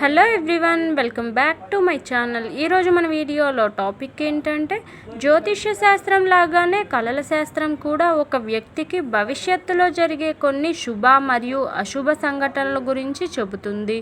Hello everyone welcome back to my channel. ఈరోజు మన వీడియోలో టాపిక్ ఏంటంటే జ్యోతిష్య శాస్త్రం లాగానే కళల శాస్త్రం కూడా ఒక వ్యక్తికి భవిష్యత్తులో జరిగే కొన్ని శుభ మరియు అశుభ సంఘటనల గురించి చెబుతుంది.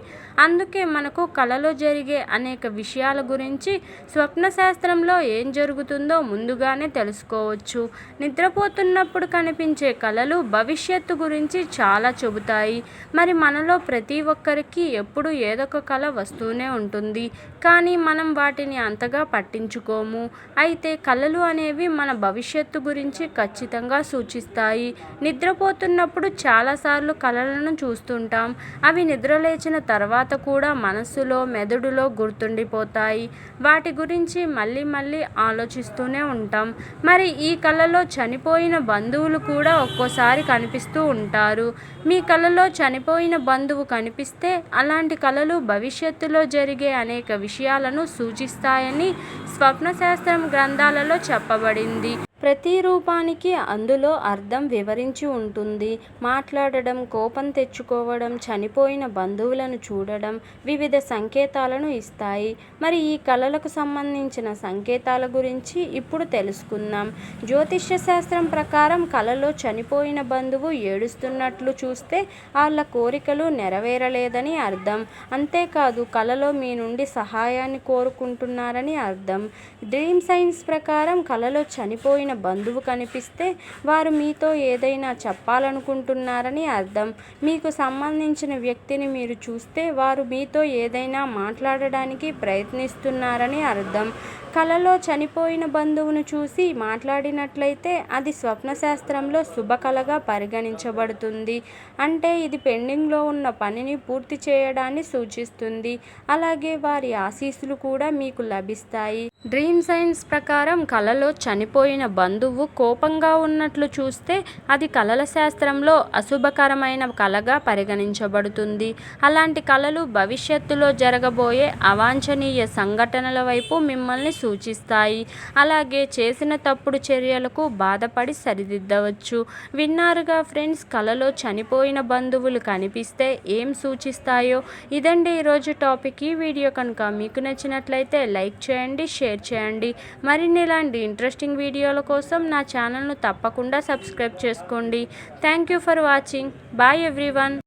అందుకే మనకు కళలో జరిగే అనేక విషయాల గురించి స్వప్న శాస్త్రంలో ఏం జరుగుతుందో ముందుగానే తెలుసుకోవచ్చు. నిద్రపోతున్నప్పుడు కనిపించే కళలు భవిష్యత్తు గురించి చాలా చెబుతాయి. మరి మనలో ప్రతి ఒక్కరికి ఎప్పుడు ఏదో కళ వస్తూనే ఉంటుంది. కానీ మనం వాటిని అంతగా పట్టించుకోము. అయితే కళలు అనేవి మన భవిష్యత్తు గురించి ఖచ్చితంగా సూచిస్తాయి. నిద్రపోతున్నప్పుడు చాలాసార్లు కళలను చూస్తుంటాం. అవి నిద్రలేచిన తర్వాత కూడా మనస్సులో మెదడులో గుర్తుండిపోతాయి. వాటి గురించి మళ్ళీ మళ్ళీ ఆలోచిస్తూనే ఉంటాం. మరి ఈ కళలో చనిపోయిన బంధువులు కూడా ఒక్కోసారి కనిపిస్తూ ఉంటారు. మీ కళలో చనిపోయిన బంధువు కనిపిస్తే అలాంటి కళలు భవిష్యత్తులో జరిగే అనేక విషయాలను సూచిస్తాయని స్వప్నశాస్త్రం గ్రంథాలలో చెప్పబడింది. ప్రతి రూపానికి అందులో అర్థం వివరించి ఉంటుంది. మాట్లాడడం కోపం తెచ్చుకోవడం చనిపోయిన బంధువులను చూడడం వివిధ సంకేతాలను ఇస్తాయి. మరి ఈ కళలకు సంబంధించిన సంకేతాల గురించి ఇప్పుడు తెలుసుకుందాం. జ్యోతిష్య శాస్త్రం ప్రకారం కళలో చనిపోయిన బంధువు ఏడుస్తున్నట్లు చూస్తే వాళ్ళ కోరికలు నెరవేరలేదని అర్థం. అంతేకాదు కళలో మీ నుండి సహాయాన్ని కోరుకుంటున్నారని అర్థం. డ్రీమ్ సైన్స్ ప్రకారం కళలో చనిపోయిన బంధువు కనిపిస్తే వారు మీతో ఏదైనా చెప్పాలనుకుంటున్నారని అర్థం. మీకు సంబంధించిన వ్యక్తిని మీరు చూస్తే వారు మీతో ఏదైనా మాట్లాడడానికి ప్రయత్నిస్తున్నారని అర్థం. కలలో చనిపోయిన బంధువును చూసి మాట్లాడినట్లయితే అది స్వప్నశాస్త్రంలో శుభకళగా పరిగణించబడుతుంది. అంటే ఇది పెండింగ్లో ఉన్న పనిని పూర్తి చేయడాన్ని సూచిస్తుంది. అలాగే వారి ఆశీస్సులు కూడా మీకు లభిస్తాయి. డ్రీమ్ సైన్స్ ప్రకారం కలలో చనిపోయిన బంధువు కోపంగా ఉన్నట్లు చూస్తే అది కళల శాస్త్రంలో అశుభకరమైన కళగా పరిగణించబడుతుంది. అలాంటి కళలు భవిష్యత్తులో జరగబోయే అవాంఛనీయ సంఘటనల వైపు మిమ్మల్ని సూచిస్తాయి. అలాగే చేసిన తప్పుడు చర్యలకు బాధపడి సరిదిద్దవచ్చు. విన్నారుగా ఫ్రెండ్స్ కళలో చనిపోయిన బంధువులు కనిపిస్తే ఏం సూచిస్తాయో? ఇదండి ఈరోజు టాపిక్. ఈ వీడియో కనుక మీకు నచ్చినట్లయితే లైక్ చేయండి షేర్ చేయండి. మరిన్ని ఇలాంటి ఇంట్రెస్టింగ్ వీడియోల కోసం నా ఛానల్ను తప్పకుండా సబ్స్క్రైబ్ చేసుకోండి. Thank you for watching bye everyone